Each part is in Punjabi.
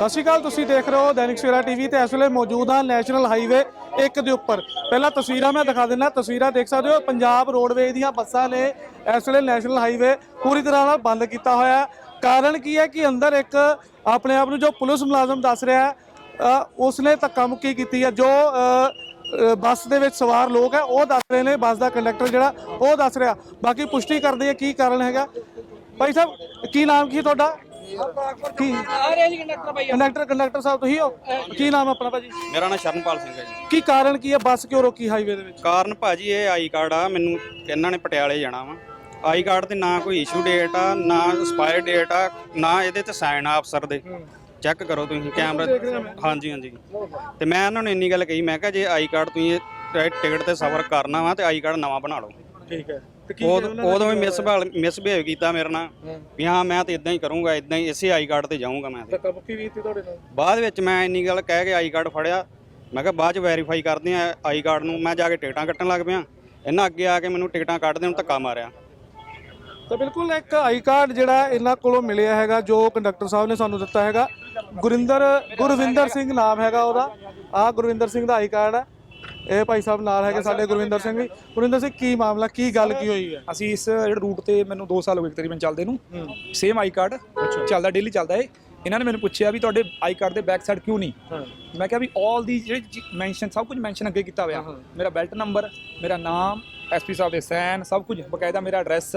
ਸਤਿ ਸ਼੍ਰੀ ਅਕਾਲ ਤੁਸੀਂ ਦੇਖ ਰਹੇ ਹੋ ਦੈਨਿਕ ਸਵੇਰਾ ਟੀਵੀ ਤੇ ਇਸ ਵੇਲੇ ਮੌਜੂਦ ਹਾਂ ਨੈਸ਼ਨਲ ਹਾਈਵੇ 1 ਦੇ ਉੱਪਰ। ਪਹਿਲਾਂ ਤਸਵੀਰਾਂ ਮੈਂ ਦਿਖਾ ਦਿੰਦਾ ਤਸਵੀਰਾਂ ਦੇਖ ਸਕਦੇ ਹੋ ਪੰਜਾਬ ਰੋਡਵੇਜ਼ ਦੀਆਂ ਬੱਸਾਂ ਨੇ ਇਸ ਵੇਲੇ ਨੈਸ਼ਨਲ ਹਾਈਵੇ ਪੂਰੀ ਤਰ੍ਹਾਂ ਨਾਲ ਬੰਦ ਕੀਤਾ ਹੋਇਆ ਕਾਰਨ ਕੀ ਹੈ ਕਿ ਅੰਦਰ ਇੱਕ ਆਪਣੇ ਆਪ ਨੂੰ ਜੋ ਪੁਲਿਸ ਮੁਲਾਜ਼ਮ ਦੱਸ ਰਿਹਾ ਹੈ ਅ, ਉਸਨੇ ਧੱਕਾ ਮੁੱਕੀ ਕੀਤੀ ਹੈ ਜੋ ਬੱਸ ਦੇ ਵਿੱਚ ਸਵਾਰ ਲੋਕ ਹੈ ਉਹ ਦੱਸ ਰਹੇ ਨੇ ਬੱਸ ਦਾ ਕੰਡਕਟਰ ਜਿਹੜਾ ਉਹ ਦੱਸ ਰਿਹਾ। ਬਾਕੀ ਪੁਸ਼ਟੀ ਕਰਦੇ ਆ ਕੀ ਕਾਰਨ ਹੈਗਾ। ਭਾਈ ਸਾਹਿਬ ਕੀ ਨਾਮ ਕੀ ਤੁਹਾਡਾ? ਕੀ? ਕੰਡਕਟਰ ਕੰਡਕਟਰ ਸਾਹਿਬ ਤੁਸੀਂ ਹੋ? ਕੀ ਨਾਮ ਹੈ ਆਪਣਾ ਭਾਜੀ? ਮੇਰਾ ਨਾਮ ਸ਼ਰਨਪਾਲ ਸਿੰਘ ਹੈ ਜੀ। ਕੀ ਕਾਰਨ ਕੀ ਹੈ? ਬੱਸ ਕਿਉਂ ਰੋਕੀ ਹਾਈਵੇ ਦੇ ਵਿੱਚ? ਕਾਰਨ ਭਾਜੀ ਇਹ ਆਈ ਕਾਰਡ ਆ ਮੈਨੂੰ ਇਹਨਾਂ ਨੇ ਪਟਿਆਲੇ ਜਾਣਾ ਵਾ। ਆਈ ਕਾਰਡ ਤੇ ਨਾ ਕੋਈ ਇਸ਼ੂ ਡੇਟ ਆ ਨਾ ਐਕਸਪਾਇਰ ਡੇਟ ਆ ਨਾ ਇਹਦੇ ਤੇ ਸਾਈਨ ਆ ਅਫਸਰ ਦੇ। ਚੈੱਕ ਕਰੋ ਤੁਸੀਂ ਕੈਮਰਾ ਹਾਂਜੀ ਹਾਂਜੀ। ਤੇ ਮੈਂ ਇਹਨਾਂ ਨੂੰ ਇੰਨੀ ਗੱਲ ਕਹੀ ਮੈਂ ਕਿਹਾ ਜੇ ਆਈ ਕਾਰਡ ਤੁਸੀਂ ਇਹ ਟਿਕਟ ਤੇ ਸਫ਼ਰ ਕਰਨਾ ਵਾ ਤੇ ਆਈ ਕਾਰਡ ਨਵਾਂ ਬਣਾ ਲਓ। ਠੀਕ ਹੈ। ਉਦੋਂ ਉਦੋਂ ਵੀ ਮਿਸ ਮਿਸਬਿਹੇਵ ਕੀਤਾ ਮੇਰੇ ਨਾਲ। ਵੀ ਹਾਂ ਮੈਂ ਤੇ ਇਦਾਂ ਹੀ ਕਰੂੰਗਾ ਇਦਾਂ ਹੀ ਇਸੇ ਆਈ ਕਾਰਡ ਤੇ ਜਾਊਂਗਾ ਮੈਂ ਤੇ। ਧੱਕਾ ਮੁੱਕੀ ਵੀ ਕੀਤੀ ਤੁਹਾਡੇ ਨਾਲ? ਬਾਅਦ ਵਿੱਚ ਮੈਂ ਇੰਨੀ ਗੱਲ ਕਹਿ ਕੇ ਆਈ ਕਾਰਡ ਫੜਿਆ। ਮੈਂ ਕਿਹਾ ਬਾਅਦ ਚ ਵੈਰੀਫਾਈ ਕਰਦੇ ਆ ਆਈ ਕਾਰਡ ਨੂੰ। ਮੈਂ ਜਾ ਕੇ ਟਿਕਟਾਂ ਕੱਟਣ ਲੱਗ ਪਿਆ। ਇਹਨਾਂ ਅੱਗੇ ਆ ਕੇ ਮੈਨੂੰ ਟਿਕਟਾਂ ਕੱਢਦੇ ਨੂੰ ਧੱਕਾ ਮਾਰਿਆ। ਤਾਂ ਬਿਲਕੁਲ ਇੱਕ ਆਈ ਕਾਰਡ ਜਿਹੜਾ ਇਹਨਾਂ ਕੋਲੋਂ ਮਿਲਿਆ ਹੈਗਾ ਜੋ ਕੰਡਕਟਰ ਸਾਹਿਬ ਨੇ ਸਾਨੂੰ ਦਿੱਤਾ ਹੈਗਾ। ਗੁਰਿੰਦਰ ਗੁਰਵਿੰਦਰ ਸਿੰਘ ਨਾਮ ਹੈਗਾ ਉਹਦਾ। ਆਹ ਗੁਰਵਿੰਦਰ ਸਿੰਘ ਦਾ ਆਈ ਕਾਰਡ ਹੈ। ਇਹ ਭਾਈ ਸਾਹਿਬ ਨਾਲ ਹੈਗੇ ਸਾਡੇ ਗੁਰਵਿੰਦਰ ਸਿੰਘ ਵੀ। ਗੁਰਵਿੰਦਰ ਸਿੰਘ ਕੀ ਮਾਮਲਾ ਕੀ ਗੱਲ ਕੀ ਹੋਈ ਹੈ? ਅਸੀਂ ਇਸ ਜਿਹੜੇ ਰੂਟ ਤੇ ਮੈਨੂੰ 2 ਸਾਲ ਹੋ ਗਏ ਤਕਰੀਬਨ ਚੱਲਦੇ ਨੂੰ। ਸੇਮ ਆਈ ਕਾਰਡ ਚੱਲਦਾ ਡੇਲੀ ਚੱਲਦਾ ਏ ਇਹਨਾਂ ਨੇ ਮੈਨੂੰ ਪੁੱਛਿਆ ਵੀ ਤੁਹਾਡੇ ਆਈ ਕਾਰਡ ਦੇ ਬੈਕ ਸਾਈਡ ਕਿਉਂ ਨਹੀਂ? ਮੈਂ ਕਿਹਾ ਵੀ 올 ਦੀ ਜਿਹੜੀ ਮੈਂਸ਼ਨ ਸਭ ਕੁਝ ਮੈਂਸ਼ਨ ਅੱਗੇ ਕੀਤਾ ਹੋਇਆ। ਮੇਰਾ ਬੈਲਟ ਨੰਬਰ ਮੇਰਾ ਨਾਮ ਐਸਪੀ ਸਾਹਿਬ ਦੇ ਸਾਈਨ ਸਭ ਕੁਝ ਬਕਾਇਦਾ ਮੇਰਾ ਐਡਰੈਸ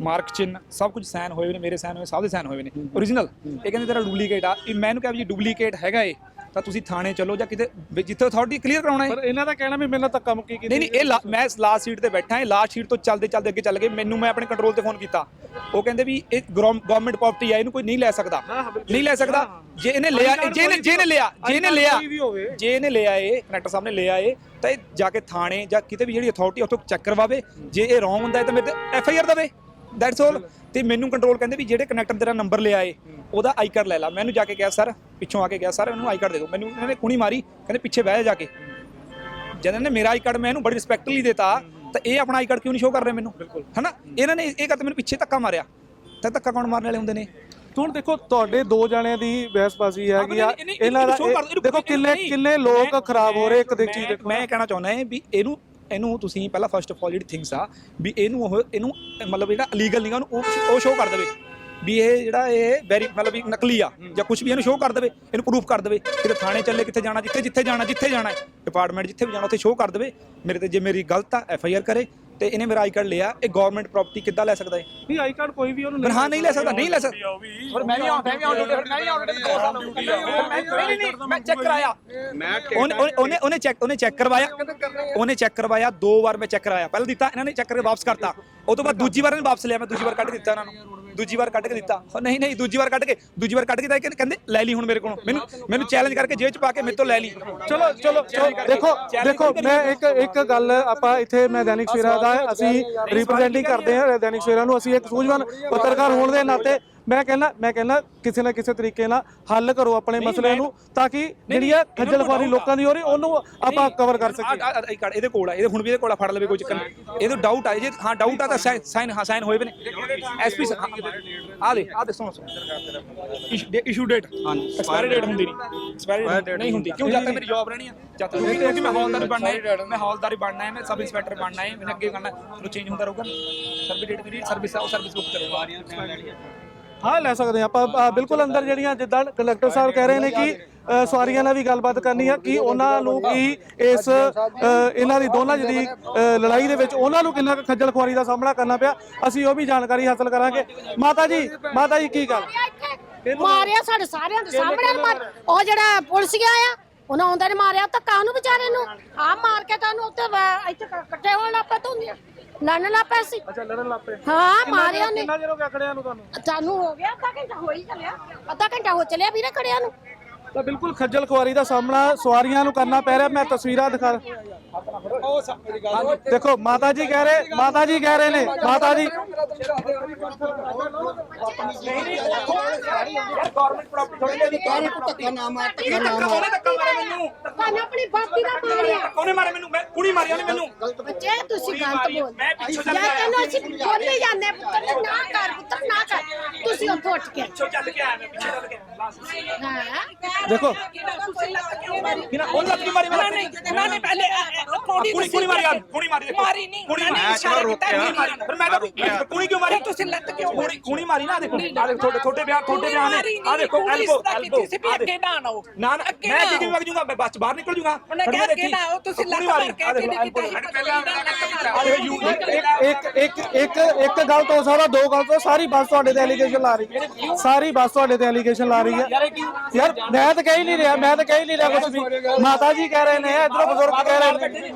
ਮਾਰਕ ਚਿੰਨ ਸਭ ਕੁਝ ਸਾਈਨ ਹੋਏ ਨੇ ਮੇਰੇ ਸਾਈਨ ਹੋਏ ਸਭ ਦੇ ਸਾਈਨ ਹੋਏ ਨੇ। ਓਰੀਜਨਲ ਇਹ ਕਹਿੰਦੇ ਤੇਰਾ ਡੁਪਲੀਕੇਟ ਆ। ਇਹ ਮੈਨੂੰ ਕਿਹਾ ਵੀ ਜੇ ਡੁਪਲੀਕੇਟ ਹੈਗਾ ਏ ਤਾਂ ਤੁਸੀਂ ਥਾਣੇ ਚਲੋ ਜਾਂ ਕਿਤੇ ਵੀ ਜਿੱਥੇ ਅਥਾਰਟੀ ਕਲੀਅਰ ਕਰਾਉਣਾ ਹੈ। ਪਰ ਇਹਨਾਂ ਦਾ ਕਹਿਣਾ ਵੀ ਮੇਰੇ ਨਾਲ ਧੱਕਾ ਮੁੱਕੀ ਕੀਤੀ ਨਹੀਂ ਨਹੀਂ ਇਹ ਲਾ- ਮੈਂ ਲਾਸਟ ਸੀਟ ਤੇ ਬੈਠਾ ਹਾਂ ਲਾਸਟ ਸੀਟ ਤੋਂ ਚੱਲਦੇ ਚੱਲਦੇ ਅੱਗੇ ਚੱਲ ਗਏ। ਮੈਨੂੰ ਮੈਂ ਆਪਣੇ ਕੰਟਰੋਲ ਤੇ ਫੋਨ ਕੀਤਾ। ਉਹ ਕਹਿੰਦੇ ਵੀ ਇਹ ਗਵਰਨਮੈਂਟ ਪ੍ਰਾਪਰਟੀ ਆ ਇਹਨੂੰ ਕੋਈ ਨਹੀਂ ਲੈ ਸਕਦਾ। ਨਹੀਂ ਲੈ ਸਕਦਾ। ਜੇ ਇਹਨੇ ਲਿਆ ਜੇ ਇਹਨੇ ਜੇ ਇਹਨੇ ਲਿਆ ਜੇ ਇਹਨੇ ਲਿਆ ਕੋਈ ਵੀ ਹੋਵੇ। ਜੇ ਇਹਨੇ ਲਿਆ ਇਹ ਕਨੈਕਟਰ ਸਾਹਿਬ ਨੇ ਲਿਆ ਇਹ ਤਾਂ ਇਹ ਜਾ ਕੇ ਥਾਣੇ ਜਾਂ ਕਿਤੇ ਵੀ ਜਿਹੜੀ ਅਥਾਰਟੀ ਉੱਥੋਂ ਚੈੱਕ ਕਰਵਾਵੇ। ਜੇ ਇਹ ਰੋਂਗ ਹੁੰਦਾ ਹੈ ਤਾਂ ਮੇਰੇ ਤੇ ਐਫ ਆਈ ਆਰ ਦਵੇ। ਦੈਟਸ ਆਲ ਤੇ ਮੈਨੂੰ ਕੰਟਰੋਲ ਕਹਿੰਦੇ ਵੀ ਜਿਹੜੇ ਕਨੈਕਟਰ ਤੇਰਾ ਨੰਬਰ ਲਿਆ ਏ ਉਹਦਾ ਆਈ ਕਾਰਡ ਲੈ ਲਾ। ਮੈਨੂੰ ਜਾ ਕੇ ਕਿਹਾ ਸਰ ਪਿੱਛੋਂ ਆ ਕੇ ਕਿਹਾ ਸਰ ਮੈਨੂੰ ਆਈ ਕਾਰਡ ਦੇ ਦਿਓ। ਮੈਨੂੰ ਇਹਨਾਂ ਨੇ ਕੁਣੀ ਮਾਰੀ ਕਹਿੰਦੇ ਪਿੱਛੇ ਬਹਿ ਜਾ ਕੇ। ਜਦ ਇਹਨੇ ਮੇਰਾ ਆਈ ਕਾਰਡ ਮੈਂ ਇਹਨੂੰ ਬੜੀ ਰਿਸਪੈਕਟਲੀ ਦਿੱਤਾ ਤਾਂ ਇਹ ਆਪਣਾ ਆਈ ਕਾਰਡ ਕਿਉਂ ਨਹੀਂ ਸ਼ੋਅ ਕਰ ਰਹੇ ਮੈਨੂੰ? ਹਨਾ? ਇਹਨਾਂ ਨੇ ਇਹ ਕਰਤੇ ਮੈਨੂੰ ਪਿੱਛੇ ਧੱਕਾ ਮਾਰਿਆ। ਤਾਂ ਧੱਕਾ ਕੌਣ ਮਾਰਨ ਵਾਲੇ ਹੁੰਦੇ ਨੇ? ਹੁਣ ਦੇਖੋ ਤੁਹਾਡੇ ਦੋ ਜਣਿਆਂ ਦੀ ਬਹਿਸਬਾਜ਼ੀ ਹੈਗੀ ਆ। ਇਹਨੇ- ਇਹਨਾਂ ਦਾ ਇਹਨੂੰ ਇਹਨੂੰ ਦੇਖੋ ਇਹਨੂੰ ਕਿੰਨੇ। ਕਿੰਨੇ ਲੋਕ ਖਰਾਬ ਹੋ ਰਹੇ ਇੱਕ ਦੇ ਮੈਂ- ਚੀਜ਼ ਕਹਿਣਾ ਚਾਹੁੰਦਾ ਹਾਂ ਵੀ ਇਹਨੂੰ ਇਹਨੂੰ ਤੁਸੀਂ ਪਹਿਲਾਂ ਫਸਟ ਆਫ ਆਲ ਜਿਹੜੀ ਥਿੰਗਸ ਆ ਵੀ ਇਹਨੂੰ ਉਹ ਇਹਨੂੰ ਮਤਲਬ ਜਿਹੜਾ ਲੀਗਲ ਨਹੀਂਗਾ ਉਹਨੂੰ ਉਹ- ਉਹ ਸ਼ੋਅ ਕਰ ਦੇਵੇ। ਵੀ ਇਹ ਜਿਹੜਾ ਇਹ ਵੈਰੀ ਮਤਲਬ ਵੀ ਨਕਲੀ ਆ ਜਾਂ ਕੁਝ ਵੀ ਇਹਨੂੰ ਸ਼ੋਅ ਕਰ ਦੇਵੇ ਇਹਨੂੰ ਪ੍ਰੂਫ ਕਰ ਦੇਵੇ ਕਿਤੇ ਥਾਣੇ ਚੱਲੇ ਕਿੱਥੇ ਜਾਣਾ ਜਿੱਥੇ ਜਿੱਥੇ ਜਾਣਾ ਜਿੱਥੇ ਜਾਣਾ ਡਿਪਾਰਟਮੈਂਟ ਜਿੱਥੇ ਵੀ ਜਾਣਾ ਉੱਥੇ ਸ਼ੋਅ ਕਰ ਦੇਵੇ। ਮੇਰੇ ਤੇ ਜੇ ਮੇਰੀ ਗਲਤ ਆ ਐਫ ਆਈ ਆਰ ਕਰੇ। ਤੇ ਇਹਨੇ ਮੇਰਾ ਆਈ ਕਾਰਡ ਲਿਆ। ਇਹ ਗਵਰਨਮੈਂਟ ਪ੍ਰਾਪਰਟੀ ਕਿੱਦਾਂ ਲੈ ਸਕਦਾ ਹੈ ਨਹੀਂ ਆਈ ਕਾਰਡ ਕੋਈ ਵੀ ਉਹਨੂੰ ਪਰ ਹਾਂ ਨਹੀਂ ਲੈ ਸਕਦਾ। ਨਹੀਂ ਲੈ ਸਕਦਾ। ਪਰ ਮੈਂ ਵੀ ਆਉਂ ਮੈਂ ਵੀ ਆਉਂ ਡਿਊਟੀ ਮੈਂ ਵੀ ਆਉਂ ਡਿਊਟੀ ਦੋ ਸਾਲ ਡਿਊਟੀ ਨਹੀਂ ਨਹੀਂ ਮੈਂ ਚੈੱਕ ਕਰਾਇਆ। ਮੈਂ ਉਹਨੇ ਉਹਨੇ- ਚੈੱਕ ਉਹਨੇ ਚੈੱਕ ਕਰਵਾਇਆ। ਉਹਨੇ ਚੈੱਕ ਕਰਵਾਇਆ ਦੋ ਵਾਰ ਮੈਂ ਚੈੱਕ ਕਰਾਇਆ। ਪਹਿਲਾਂ ਦਿੱਤਾ ਇਹਨਾਂ ਨੇ ਚੈੱਕ ਕਰਕੇ ਵਾਪਸ ਕਰਤਾ। ਉਹ ਤੋਂ ਬਾਅਦ ਦੂਜੀ ਵਾਰ ਇਹਨੇ ਵਾਪਸ ਲਿਆ ਮੈਂ ਦੂਜੀ ਵਾਰ ਕੱਢ ਦਿੱਤਾ ਇਹਨਾਂ ਨੂੰ। ਦੂਜੀ ਵਾਰ ਕੱਢ ਕੇ ਦਿੱਤਾ। ਉਹ ਨਹੀਂ ਨਹੀਂ ਦੂਜੀ ਵਾਰ ਕੱਢ ਕੇ ਦੂਜੀ ਵਾਰ ਕੱਢ ਕੇ ਦਿੱਤਾ ਇਹ ਕਹਿੰਦੇ ਲੈ ਲਈ ਹੁਣ ਮੇਰੇ ਕੋਲੋਂ। ਮੈਨੂੰ ਮੈਨੂੰ ਚੈਲੰਜ ਕਰਕੇ ਜੇਲ੍ਹ ਚ ਪਾ ਕੇ ਮੇਰੇ ਤੋਂ ਲੈ ਲਈ। ਚਲੋ ਚਲੋ ਚਲੋ, ਦੇਖੋ ਦੇਖੋ ਮੈਂ ਇੱਕ ਇੱਕ ਗੱਲ ਆਪਾਂ ਇੱਥੇ ਮੈਂ ਦੈਨਿਕ ਸਵੇਰਾ ਦਾ ਅਸੀਂ ਰਿਪਰੈਜ਼ੈਂਟਿੰਗ ਕਰਦੇ ਹਾਂ ਦੈਨਿਕ ਸਵੇਰਾ ਨੂੰ ਅਸੀਂ ਇੱਕ ਸੂਝਵਾਨ ਪੱਤਰਕਾਰ ਹੋਣ ਦੇ ਨਾਤੇ ਮੈਂ ਕਹਿੰਦਾ ਮੈਂ ਕਹਿੰਦਾ ਕਿਸੇ ਨਾ ਕਿਸੇ ਤਰੀਕੇ ਨਾਲ ਹੱਲ ਕਰੋ ਆਪਣੇ ਮਸਲੇ ਨੂੰ ਤਾਂ ਕਿ ਜਿਹੜੀ ਆ ਖੱਜਲ ਖੁਆਰੀ ਲੋਕਾਂ ਦੀ ਹੋ ਰਹੀ ਉਹਨੂੰ ਆਪਾਂ ਕਵਰ ਕਰ ਸਕੀਏ। ਇਹਦੇ ਕੋਲ ਆ ਇਹਦੇ ਹੁਣ ਵੀ ਇਹਦੇ ਕੋਲ ਆ ਫੜ ਲਵੇ ਕੋਈ ਚੱਕਰ ਨਹੀਂ। ਇਹਦੇ ਡਾਊਟ ਆ ਜੇ ਹਾਂ ਡਾਊਟ ਆ ਤਾਂ ਸਾਈਨ ਹਾਂ ਸਾਈਨ ਹੋਏ ਵੀ ਨੇ ਐਸਪੀ ਆ ਲੈ ਆ ਦੇ ਸੁਣੋ ਇਸ਼ੂ ਡੇਟ ਐਕਸਪਾਇਰੀ ਡੇਟ ਹੁੰਦੀ ਨਹੀਂ। ਐਕਸਪਾਇਰੀ ਡੇਟ ਨਹੀਂ ਹੁੰਦੀ। ਕਿਉਂ ਜਦ ਤੱਕ ਮੇਰੀ ਜੌਬ ਰਹਿਣੀ ਆ? ਜਦ ਤੱਕ ਕਿਉਂਕਿ ਮੈਂ ਹੌਲਦਾਰ ਬਣਨਾ ਹੈ ਮੈਂ ਹੌਲਦਾਰ ਬਣਨਾ ਹੈ ਮੈਂ ਸਬ ਇੰਸਪੈਕਟਰ ਬਣਨਾ ਹੈ ਮੈਨੂੰ ਅੱਗੇ ਕਰਨਾ ਚੇਂਜ ਹੁੰਦਾ ਰਹੂਗਾ ਸਰਵਿਸ ਡੇਟ ਮੇਰੀ ਸਰਵਿਸ ਆ ਉਹ ਸਰਵਿਸ ਬੁੱਕ ਕਰਵਾ ਹਾਂ ਲੈ ਸਕਦੇ ਆਪਾਂ ਅ, ਬਿਲਕੁਲ ਅੰਦਰ ਜਿਹੜੀਆਂ ਜਿੱਦਾਂ ਕੰਡਕਟਰ ਸਾਹਿਬ ਕਹਿ ਰਹੇ ਨੇ ਕਿ ਅ, ਸਵਾਰੀਆਂ ਨਾਲ ਵੀ ਗੱਲਬਾਤ ਕਰਨੀ ਆ ਕਿ ਉਹਨਾਂ ਨੂੰ ਕੀ ਇਸ ਅ, ਇਹਨਾਂ ਦੀ ਦੋਨਾਂ ਜਿਹੜੀ ਅ, ਲੜਾਈ ਦੇ ਵਿੱਚ ਉਹਨਾਂ ਨੂੰ ਕਿੰਨਾ ਕੁ ਖੱਜਲ ਖੁਆਰੀ ਦਾ ਸਾਹਮਣਾ ਕਰਨਾ ਪਿਆ ਅਸੀਂ ਉਹ ਵੀ ਜਾਣਕਾਰੀ ਹਾਸਲ ਕਰਾਂਗੇ। ਮਾਤਾ ਜੀ ਮਾਤਾ ਜੀ ਕੀ ਗੱਲ? ਮਾਰਿਆ ਸਾਡੇ ਸਾਰਿਆਂ ਦੇ ਸਾਹਮਣੇ ਮਾਰ ਉਹ ਜਿਹੜਾ ਪੁਲਿਸੀਆ ਆ ਉਹਨਾਂ ਆਉਂਦੇ ਨੇ ਮਾਰਿਆ ਤਾਂ ਕਾਹਨੂੰ ਵਿਚਾਰੇ ਨੂੰ। ਆ ਮਾਰ ਕੇ ਤੁਹਾਨੂੰ ਉੱਤੇ ਵ- ਇੱਥੇ ਕ- ਇਕੱਠੇ ਹੋਣ ਲੱਗ ਪਏ ਤੁਸੀਂ ਲੜਨ ਲੱਗ ਪਏ ਸੀ ਅੱਛਾ ਲੜਨ ਲੱਪੇ ਹਾਂ ਮਾਰਿਆ ਨੇ ਕਿੰਨਾ ਚਿਰ ਹੋ ਗਿਆ ਖੜਿਆਂ ਨੂੰ ਤੁਹਾਨੂੰ? ਤੁਹਾਨੂੰ ਹੋ ਗਿਆ ਅੱਧਾ ਘੰਟਾ ਹੋ ਹੀ ਚੱਲਿਆ। ਅੱਧਾ ਘੰਟਾ ਹੋ ਚੱਲਿਆ ਵੀਰੇ ਖੜਿਆ ਨੂੰ। ਤਾਂ ਬਿਲਕੁਲ ਖੱਜਲ ਖੁਆਰੀ ਦਾ ਸਾਹਮਣਾ ਸਵਾਰੀਆਂ ਨੂੰ ਕਰਨਾ ਪੈ ਰਿਹਾ। ਮੈਂ ਤਸਵੀਰਾਂ ਦਿਖਾ ਦੇਖੋ ਮਾਤਾ ਜੀ ਕਹਿ ਰਹੇ ਮਾਤਾ ਜੀ ਕਹਿ ਰਹੇ ਨੇ ਮਾਤਾ ਜੀ। ਤੁਹਾਨੂੰ ਆਪਣੀ ਬਾਤੀ ਦਾ ਮਾਰਿਆ ਕੋਨੇ ਮਾਰੇ ਮੈਨੂੰ? ਮੈਂ ਕੁੜੀ ਮਾਰੀ ਉਹਨੇ ਮੈਨੂੰ। ਬੱਚੇ ਤੁਸੀਂ ਗਲਤ ਬੋਲ ਮੈਂ ਪਿੱਛੋਂ ਜਾਂ ਤੈਨੂੰ ਅਸੀਂ ਬੋਲੇ ਜਾਂਦੇ ਪੁੱਤਰ ਨਾ ਕਰ ਪੁੱਤਰ ਨਾ ਕਰ। ਤੁਸੀਂ ਉੱਥੋਂ ਉੱਠ ਕੇ ਚੱਲ ਕੇ ਆਇਆ ਮੈਂ ਪਿੱਛੇ ਚੱਲ ਕੇ ਆਇਆ। ਹਾਂ। ਦੇਖੋ। ਕਿਨਾ ਉਹ ਲੱਤ ਕਿਉਂ ਮਾਰੀ ਮੈਂ ਨਹੀਂ ਉਹਨਾਂ ਨੇ ਪਹਿਲੇ ਥੋੜੀ ਕੁੜੀ ਕੁੜੀ ਮਾਰੀ ਕੁੜੀ ਮਾਰੀ ਦੇਖੋ। ਮਾਰੀ ਨਹੀਂ। ਕੁੜੀ ਮੈਂ ਚਲੋ ਰੋਕਿਆ। ਨਹੀਂ ਮਾਰੀ ਫਿਰ ਮੈਂ ਤਾਂ ਕੁੜੀ ਕਿਉਂ ਮਾਰੀ? ਤੁਸੀਂ ਲੱਤ ਕਿਉਂ ਕੁੜੀ ਕੁੜੀ ਮਾਰੀ ਨਾ ਦੇਖੋ। ਆ ਦੇਖੋ ਤੁਹਾਡੇ ਤੁਹਾਡੇ ਬਿਆਨ ਤੁਹਾਡੇ ਮਾਰੀ ਨੇ ਆ ਦੇਖੋ ਨਹੀਂ, ਐਲਬੋ ਐਲਬੋ ਵੀ ਅੱਗੇ ਨਾ ਆਓ। ਨਾ ਨਾ ਅੱਗੇ ਮੈਂ ਆਓ। ਵਗ ਜੂਗਾ ਮੈਂ ਬੱਸ ਬਾਹਰ ਨਿਕਲ ਜੂਗਾ ਉਹਨੇ ਕਿਹਾ ਮੈਂ ਅੱਗੇ ਨਾ ਆਓ, ਤੁਸੀਂ ਲੱਤ ਮਾਰੀ, ਕੇ ਕਿਹਨੇ ਕੀਤਾ ਇੱਕ ਇੱਕ ਇੱਕ ਇੱਕ ਗੱਲ ਤੋਂ ਸਾਰਾ ਦੋ ਗੱਲ ਤੋਂ ਸਾਰੀ ਬੱਸ ਤੁਹਾਡੇ ਤੇ ਐਲੀਗੇਸ਼ਨ ਲਾ ਰਹੀ ਹੈ। ਸਾਰੀ ਬੱਸ ਤੁਹਾਡੇ ਤੇ ਐਲੀਗੇਸ਼ਨ ਲਾ ਰਹੀ ਹੈ। ਯਾਰ ਮੈਂ ਤਾਂ ਕਹਿ ਹੀ ਨਹੀਂ ਰਿਹਾ ਮੈਂ ਤਾਂ ਕਹਿ ਹੀ ਨਹੀਂ ਰਿਹਾ ਕੁਝ ਵੀ। ਮਾਤਾ ਜੀ ਕਹਿ ਰਹੇ ਨੇ ਇਧਰੋਂ ਬਜ਼ੁਰਗ ਕਹਿ ਰਹੇ ਨੇ।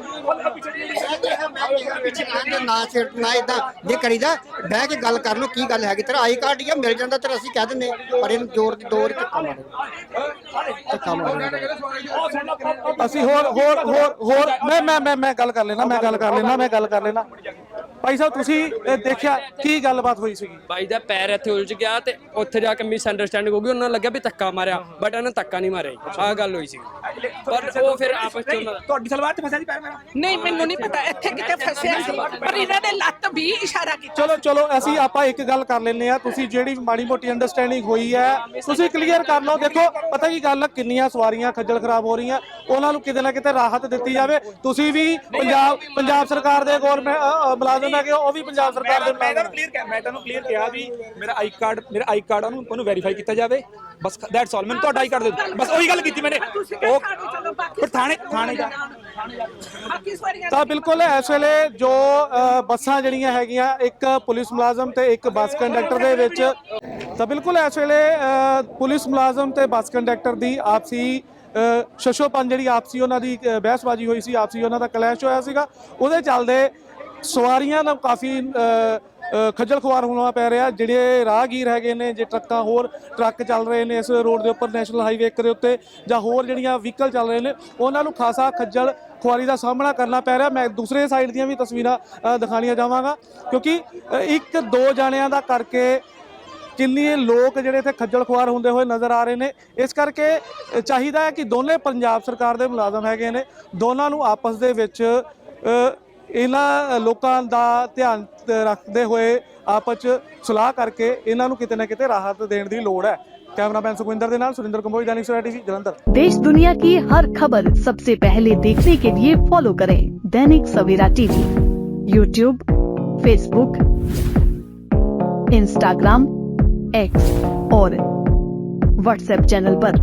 ਪਿੱਛੇ ਨਾ ਨਾ ਸਿਰ ਨਾ ਇਦਾਂ ਜੇ ਕਰੀਦਾ ਬਹਿ ਕੇ ਗੱਲ ਕਰ ਲਓ ਕੀ ਗੱਲ ਹੈਗੀ। ਤੇਰਾ ਆਈ ਕਾਰਡ ਹੀ ਆ ਮਿਲ ਜਾਂਦਾ ਤੇਰਾ ਅਸੀਂ ਕਹਿ ਦਿੰਦੇ ਪਰ ਇਹਨੂੰ ਜ਼ੋਰ ਦੀ ਦੋ ਵਾਰੀ ਧੱਕਾ ਮਾਰੋ। ਧੱਕਾ ਮਾਰੋ। ਅਸੀਂ ਹੋਰ ਹੋਰ ਹੋਰ ਹੋਰ ਮੈਂ ਮੈਂ ਮੈਂ ਮੈਂ ਗੱਲ ਕਰ ਲੈਣਾ ਮੈਂ ਗੱਲ ਕਰ ਲੈਣਾ ਮੈਂ ਗੱਲ ਕਰ ਲੈਣਾ। ਭਾਈ ਸਾਹਿਬ ਤੁਸੀਂ ਇਹ ਦੇਖਿਆ ਕੀ ਗੱਲਬਾਤ ਹੋਈ ਸੀਗੀ? ਬਾਈ ਦਾ ਪੈਰ ਇੱਥੇ ਉਲਝ ਗਿਆ ਤੇ ਉੱਥੇ ਜਾ ਕੇ ਮਿਸ ਅੰਡਰਸਟੈਂਡਿੰਗ ਹੋ ਗਈ। ਉਹਨਾਂ ਨੂੰ ਲੱਗਿਆ ਵੀ ਧੱਕਾ ਮਾਰਿਆ ਬਟ ਉਹਨੇ ਧੱਕਾ ਨਹੀਂ ਮਾਰਿਆ ਆਹ ਗੱਲ ਹੋਈ ਸੀ ਪਰ ਉਹ ਫਿਰ ਆਪਸ ਚ ਉਹਨਾਂ ਦਾ ਤੁਹਾਡੀ ਸਲਵਾਰ ਤੇ ਫਸਿਆ ਸੀ ਪੈਰ ਮੇਰਾ? ਨਹੀਂ ਮੈਨੂੰ ਨਹੀਂ ਪਤਾ ਇੱਥੇ ਕਿਤੇ ਫਸਿਆ ਸੀ ਪਰ ਇਹਨਾਂ ਨੇ ਲੱਤ ਵੀ ਇਸ਼ਾਰਾ ਕੀਤਾ ਚਲੋ ਚਲੋ ਅਸੀਂ ਆਪਾਂ ਇੱਕ ਗੱਲ ਕਰ ਲੈਂਦੇ ਆ ਤੁਸੀਂ ਜਿਹੜੀ ਮਾੜੀ ਮੋਟੀ ਅੰਡਰਸਟੈਂਡਿੰਗ ਹੋਈ ਹੈ ਤੁਸੀਂ ਕਲੀਅਰ ਕਰ ਲਓ। ਦੇਖੋ ਪਤਾ ਕੀ ਗੱਲ ਆ, ਕਿੰਨੀਆਂ ਸਵਾਰੀਆਂ ਖੱਜਲ ਖਰਾਬ ਹੋ ਰਹੀਆਂ। ਉਹਨਾਂ ਨੂੰ ਕਿਤੇ ਨਾ ਕਿਤੇ ਰਾਹਤ ਦਿੱਤੀ ਜਾਵੇ। ਤੁਸੀਂ ਵੀ ਪੰਜਾਬ ਪੰਜਾਬ ਸਰਕਾਰ ਦੇ ਗਵਰਨਮੈਂਟ ਮੁਲਾਜ਼ਮ ਹੈਗੇ ਹੋ, ਉਹ ਵੀ ਪੰਜਾਬ ਸਰਕਾਰ ਦੇ ਮੈਂ ਤੁਹਾਨੂੰ ਕਲੀਅਰ ਕਿਹਾ ਮੈਂ ਤੁਹਾਨੂੰ ਕਲੀਅਰ ਕਿਹਾ ਵੀ ਮੇਰਾ ਆਈ ਕਾਰਡ ਮੇਰਾ ਆਈ ਕਾਰਡ ਉਹਨੂੰ ਉਹਨੂੰ ਵੈਰੀਫਾਈ ਕੀਤਾ ਜਾਵੇ। ਬਸ ਦੈਟਸ ਆਲ ਮੈਨੂੰ ਤੁਹਾਡਾ ਆਈ ਕਾਰਡ ਦੇ ਦਿਓ। ਬਸ ਉਹੀ ਗੱਲ ਕੀਤੀ ਮੈਨੇ। ਉਹ ਫਿਰ ਥਾਣੇ ਥਾਣੇ ਸਵਾਰੀਆਂ ਤਾਂ ਬਿਲਕੁਲ ਇਸ ਵੇਲੇ ਜੋ ਬੱਸਾਂ ਜਿਹੜੀਆਂ ਹੈਗੀਆਂ ਇੱਕ ਪੁਲਿਸ ਮੁਲਾਜ਼ਮ ਤੇ ਇੱਕ ਬੱਸ ਕੰਡਕਟਰ ਦੇ ਵਿੱਚ ਤਾਂ ਬਿਲਕੁਲ ਇਸ ਵੇਲੇ ਪੁਲਿਸ ਮੁਲਾਜ਼ਮ ਤੇ ਬੱਸ ਕੰਡਕਟਰ ਦੀ ਆਪਸੀ ਸ਼ਸ਼ੋਪਨ ਜਿਹੜੀ ਆਪਸੀ ਉਹਨਾਂ ਦੀ ਬਹਿਸਬਾਜ਼ੀ ਹੋਈ ਸੀ ਆਪਸੀ ਉਹਨਾਂ ਦਾ ਕਲੈਸ਼ ਹੋਇਆ ਸੀਗਾ। ਉਹਦੇ ਚੱਲਦੇ ਸਵਾਰੀਆਂ ਦਾ ਕਾਫੀ ਖੱਜਲ ਖੁਆਰ ਹੋਣਾ ਪੈ ਰਿਹਾ। ਜਿਹੜੇ ਰਾਹਗੀਰ ਹੈਗੇ ਨੇ ਜੇ ਟਰੱਕਾਂ ਹੋਰ ਟਰੱਕ ਚੱਲ ਰਹੇ ਨੇ ਇਸ ਰੋਡ ਦੇ ਉੱਪਰ ਨੈਸ਼ਨਲ ਹਾਈਵੇ 1 ਦੇ ਉੱਤੇ ਜਾਂ ਹੋਰ ਜਿਹੜੀਆਂ ਵਹੀਕਲ ਚੱਲ ਰਹੇ ਨੇ ਉਹਨਾਂ ਨੂੰ ਖਾਸਾ ਖੱਜਲ ਖੁਆਰੀ ਦਾ ਸਾਹਮਣਾ ਕਰਨਾ ਪੈ ਰਿਹਾ। ਮੈਂ ਦੂਸਰੇ ਸਾਈਡ ਦੀਆਂ ਵੀ ਤਸਵੀਰਾਂ ਅ, ਦਿਖਾਣੀਆਂ ਜਾਵਾਂਗਾ। ਕਿਉਂਕਿ ਇੱਕ ਦੋ ਜਣਿਆਂ ਦਾ ਕਰਕੇ ਕਿੰਨੇ ਲੋਕ ਜਿਹੜੇ ਇੱਥੇ ਖੱਜਲ ਖੁਆਰ ਹੁੰਦੇ ਹੋਏ ਨਜ਼ਰ ਆ ਰਹੇ ਨੇ। ਇਸ ਕਰਕੇ ਚਾਹੀਦਾ ਹੈ ਕਿ ਦੋਨੇ ਪੰਜਾਬ ਸਰਕਾਰ ਦੇ ਮੁਲਾਜ਼ਮ ਹੈਗੇ ਨੇ। ਦੋਨਾਂ ਨੂੰ ਆਪਸ ਦੇ ਵਿੱਚ ਇਹਨਾਂ ਲੋਕਾਂ ਦਾ ਧਿਆਨ ਤ- ਰੱਖਦੇ ਹੋਏ ਆਪਸ 'ਚ ਸਲਾਹ ਕਰਕੇ ਇਹਨਾਂ ਨੂੰ ਕਿਤੇ ਨਾ ਕਿਤੇ ਰਾਹਤ ਦੇਣ ਦੀ ਲੋੜ ਹੈ ਕੈਮਰਾਮੈਨ ਸੁਖਵਿੰਦਰ ਦੇ ਨਾਲ ਸੁਰਿੰਦਰ ਕੰਬੋਜ दैनिक सवेरा टीवी जलंधर देश दुनिया की हर खबर सबसे पहले देखने के लिए फॉलो करें Dainik Savera TV YouTube Facebook Instagram X और व्हाट्सएप चैनल पर।